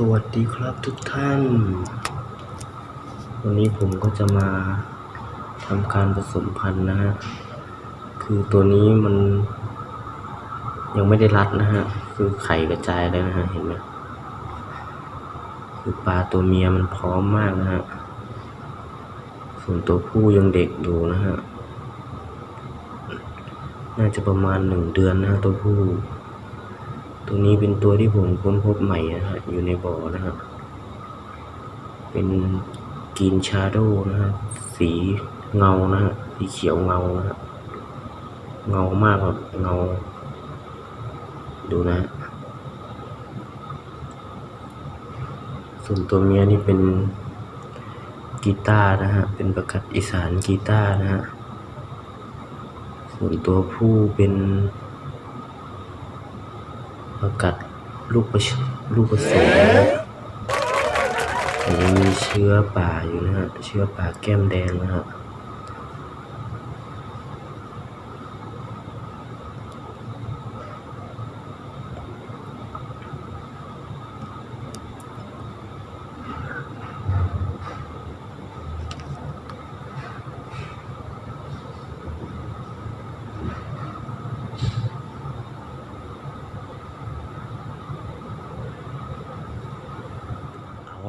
สวัสดีครับทุกท่าน วันนี้ผมก็จะมาทำการผสมพันธุ์นะฮะ คือตัวนี้มัน ยังไม่ได้รัดนะฮะ คือไข่กระจายแล้วนะฮะ เห็นไหมคือปลาตัวเมียมันพร้อมมากนะฮะ ส่วนตัวผู้ยังเด็กอยู่นะฮะ น่าจะประมาณหนึ่งเดือนนะฮะตัวผู้ ตัวนี้เป็นตัวที่ผมค้นพบใหม่นะฮะอยู่ในบ่อนะฮะเป็นกรีนชาโดนะฮะสีเงานะฮะสีเขียวเงานะฮะเงามากแบบเงา ดูนะฮะส่วนตัวเมียนี่เป็นกีตาร์นะฮะ เป็นประกัดอีสานกีตาร์นะฮะ ส่วนตัวผู้เป็น ประกัดลูกประลูกผสมนะฮะแต่ยังมีเชื้อป่าอยู่นะฮะ เชื้อป่าแก้มแดงนะฮะ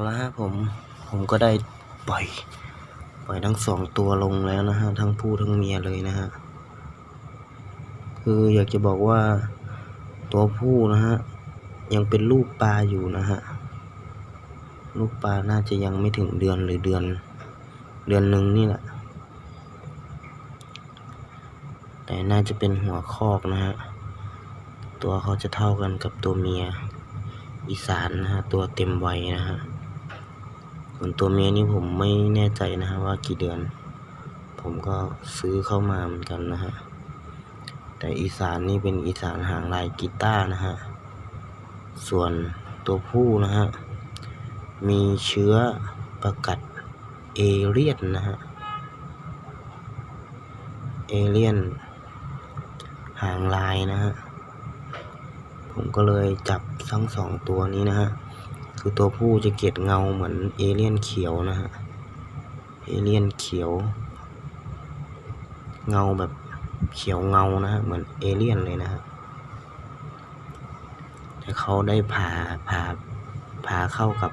ละฮะผมผมก็ได้ปล่อย ปล่อยทั้งสองตัวลงแล้วนะฮะ ทั้งผู้ทั้งเมียเลยนะฮะ คืออยากจะบอกว่าตัวผู้นะฮะ ยังเป็นลูกปลาอยู่นะฮะ ลูกปลาน่าจะยังไม่ถึงเดือนหรือเดือน เดือนหนึ่งนี่แหละ แต่น่าจะเป็นหัวคอกนะฮะ ตัวเขาจะเท่ากันกับตัวเมียอีสานนะฮะ ตัวเต็มวัยนะฮะ ส่วนตัวเมียนี่ผมไม่แน่ใจนะฮะว่ากี่เดือน ผมก็ซื้อเข้ามาเหมือนกันนะฮะ แต่อีสานนี่เป็นอีสานหางลายกีตาร์นะฮะ ส่วนตัวผู้นะฮะ มีเชื้อประกัดเอเลียนนะฮะ เอเลียนหางลายนะฮะ ผมก็เลยจับทั้งสองตัวนี้นะฮะ คือตัวผู้จะเกล็ดเงาเหมือนเอเลี่ยนเขียวนะฮะ เอเลี่ยนเขียว เงาแบบเขียวเงานะฮะ เหมือนเอเลี่ยนเลยนะฮะแต่เขาได้ผ่าผ่าผ่าเข้ากับ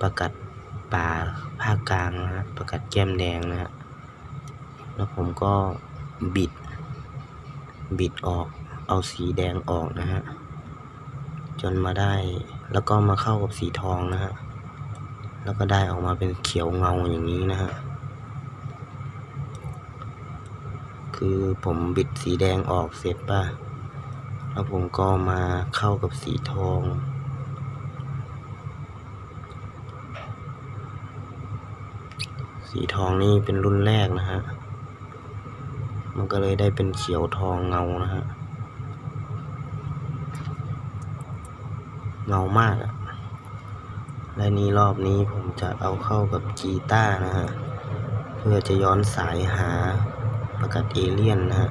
ประกัดป่าภาคกลางนะฮะ ประกัดแก้มแดงนะฮะ แล้วผมก็บิด บิดออก เอาสีแดงออกนะฮะ จนมาได้ แล้วก็มาเข้ากับสีทองนะฮะ แล้วก็ได้ออกมาเป็นเขียวเงาอย่างนี้นะฮะ คือผมบิดสีแดงออกเสร็จป่ะ แล้วผมก็มาเข้ากับสีทองสีทองนี่เป็นรุ่นแรกนะฮะ มันก็เลยได้เป็นเขียวทองเงานะฮะ เงามากอะและนี่รอบนี้ผมจะเอาเข้ากับกีตาร์นะฮะ เพื่อจะย้อนสายหาประกัดเอเลี่ยนนะฮะ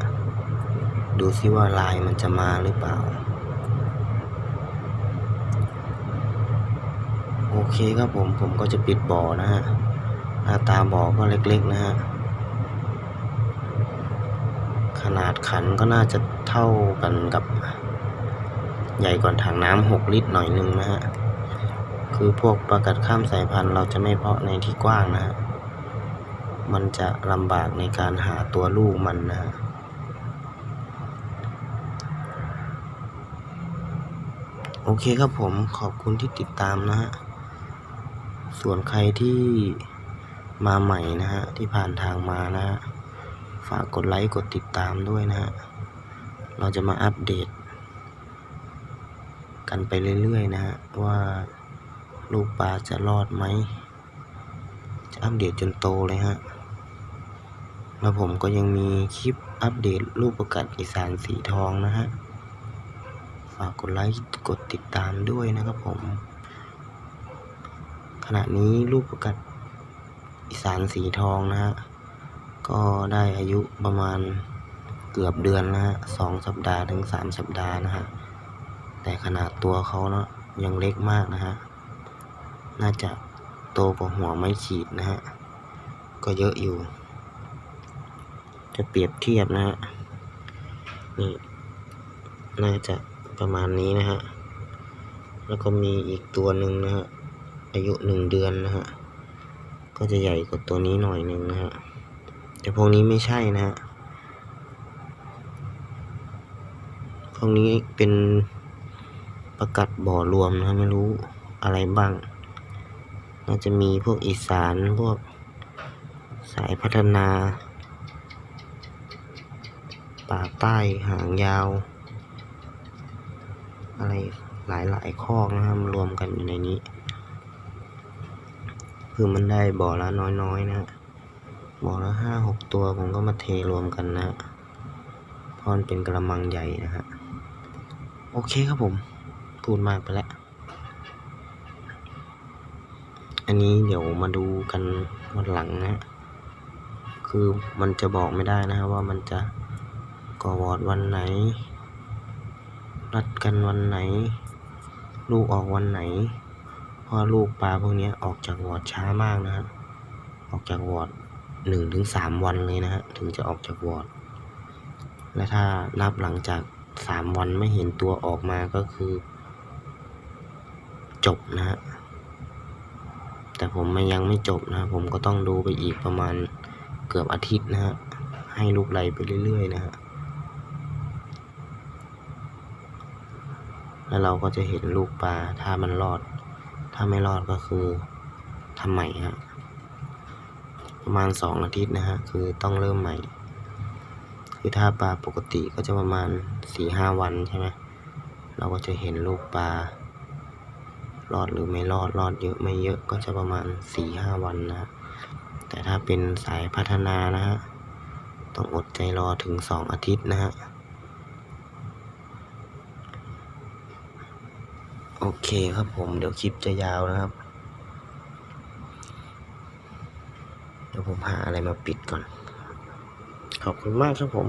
ดูซิว่าลายมันจะมาหรือเปล่า โอเคครับผมผมก็จะปิดบ่อนะฮะหน้าตาบ่อก็เล็กๆนะฮะ ขนาดขันก็น่าจะเท่ากันกับ ใหญ่กว่าถังน้ำหกลิตรหน่อยนึงนะฮะ คือพวกประกัดข้ามสายพันธุ์เราจะไม่เพาะในที่กว้างนะฮะ มันจะลำบากในการหาตัวลูกมันนะฮะโอเคครับผมขอบคุณที่ติดตามนะฮะ ส่วนใครที่มาใหม่นะฮะ ที่ผ่านทางมานะฮะ ฝากกดไลค์กดติดตามด้วยนะฮะ เราจะมาอัปเดต กันไปเรื่อยๆนะฮะว่าลูกปลาจะรอดไหม จะอัปเดตจนโตเลยฮะ แล้วผมก็ยังมีคลิปอัปเดตลูกประกัดอีสานสีทองนะฮะ ฝากกดไลค์กดติดตามด้วยนะครับผม ขณะนี้ลูกประกัดอีสานสีทองนะฮะ ก็ได้อายุประมาณเกือบเดือนนะฮะสองสัปดาห์ถึงสามสัปดาห์นะฮะ แต่ขนาดตัวเขาเนาะยังเล็กมากนะฮะ น่าจะโตกว่าหัวไม้ขีดนะฮะ ก็เยอะอยู่ จะเปรียบเทียบนะฮะ นี่ น่าจะประมาณนี้นะฮะ แล้วก็มีอีกตัวหนึ่งนะฮะ อายุหนึ่งเดือนนะฮะ ก็จะใหญ่กว่าตัวนี้หน่อยหนึ่งนะฮะ แต่พวกนี้ไม่ใช่นะฮะ พวกนี้เป็น ประกัดบ่อรวมนะไม่รู้อะไรบ้าง น่าจะมีพวกอีสานพวกสายพัฒนา ป่าใต้หางยาว อะไรหลายหลายๆคอนะครับมารวมกันอยู่ในนี้ คือมันได้บ่อละน้อยๆนะฮะบ่อละห้าหกตัวผมก็มาเทรวมกันนะฮะพราะมันเป็นกระมังใหญ่นะฮะโอเคครับผม พูดมากไปแล้ว อันนี้เดี๋ยวมาดูกันวันหลังนะฮะคือมันจะบอกไม่ได้นะครับว่ามันจะก่อวอร์ดวันไหน รัดกันวันไหน ลูกออกวันไหน เพราะลูกปลาพวกนี้ออกจากวอร์ดช้ามากนะฮะ ออกจากวอร์ดหนึ่งถึงสามวันเลยนะฮะ ถึงจะออกจากวอร์ด และถ้านับหลังจากสามวันไม่เห็นตัวออกมาก็คือ จบนะฮะแต่ผมไม่ยังไม่จบนะผมก็ต้องดูไปอีกประมาณเกือบอาทิตย์นะฮะให้ลูกไหลไปเรื่อยๆนะฮะแล้วเราก็จะเห็นลูกปลาถ้ามันรอด ถ้าไม่รอดก็คือทำใหม่ฮะประมาณสองอาทิตย์นะฮะคือต้องเริ่มใหม่ คือถ้าปลาปกติก็จะประมาณสี่ห้าวันใช่ไหมเราก็จะเห็นลูกปลา รอดหรือไม่รอดรอดเยอะไม่เยอะก็จะประมาณสี่ห้าวันนะ แต่ถ้าเป็นสายพัฒนานะฮะต้องอดใจรอถึงสองอาทิตย์นะฮะโอเคครับผมเดี๋ยวคลิปจะยาวนะครับ เดี๋ยวผมหาอะไรมาปิดก่อน ขอบคุณมากครับผม